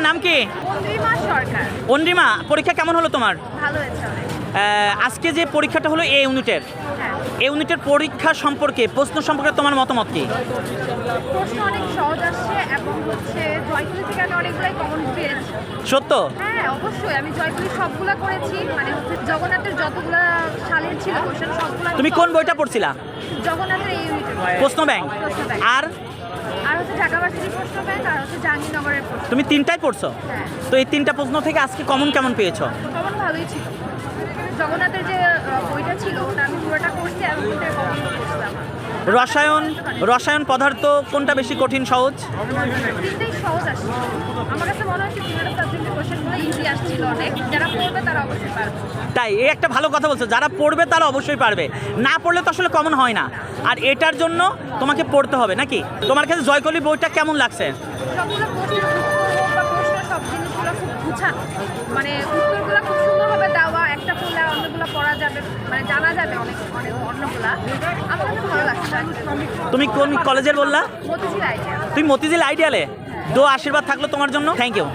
তোমার নাম কি? অন্দ্রিমা পরীক্ষা কেমন হলো তোমার? আজকে যে পরীক্ষাটা হলো এ ইউনিটের হ্যাঁ। এ ইউনিটের পরীক্ষা সম্পর্কে প্রশ্ন সম্পর্কে তোমার মতামত কি? প্রশ্ন অনেক সহজ আসছে এবং হচ্ছে জয়পুরি থেকে আমি অনেকগুলাই কমন পেয়েছি। সত্য? হ্যাঁ অবশ্যই। আমি জয়পুরি সবগুলা করেছি। মানে হচ্ছে জগন্নাথের যতগুলা সালের ছিল কোশ্চেন সবগুলা তুমি কোন বইটা পড়ছিলা? জগন্নাথের এই ইউনিটের প্রশ্ন ব্যাংক। আর? আর হচ্ছে ঢাকা ভার্সিটির প্রশ্ন ব্যাংক আর হচ্ছে জাহাঙ্গীরনগরের প্রশ্ন। তুমি তিনটাই পড়ছো হ্যাঁ। তো এই তিনটা প্রশ্ন থেকে আজকে কমন কেমন পেয়েছ? কমন ভালোই ছিল। জগন্নাথের যে বইটা ছিল ওটা আমি পুরোটা করছি করছিলাম রসায়ন রসায়ন পদার্থ কোনটা বেশি কঠিন সহজ? মনে তাই এই একটা ভালো কথা বলছো। যারা পড়বে তারা অবশ্যই পারবে। না পড়লে তো আসলে কমন হয় না। আর এটার জন্য তোমাকে পড়তে হবে নাকি? তোমার কাছে জয়কলি বইটা কেমন লাগছে? সবগুলো মানে জানা যাবে অনেক অনেক অন্যগুলা আমার কাছে ভালো লাগছে তুমি কোন কলেজের বললা? মতিঝিল তুমি মতিঝিল আইডিয়ালে? দো আশীর্বাদ থাকল তোমার জন্য? Thank you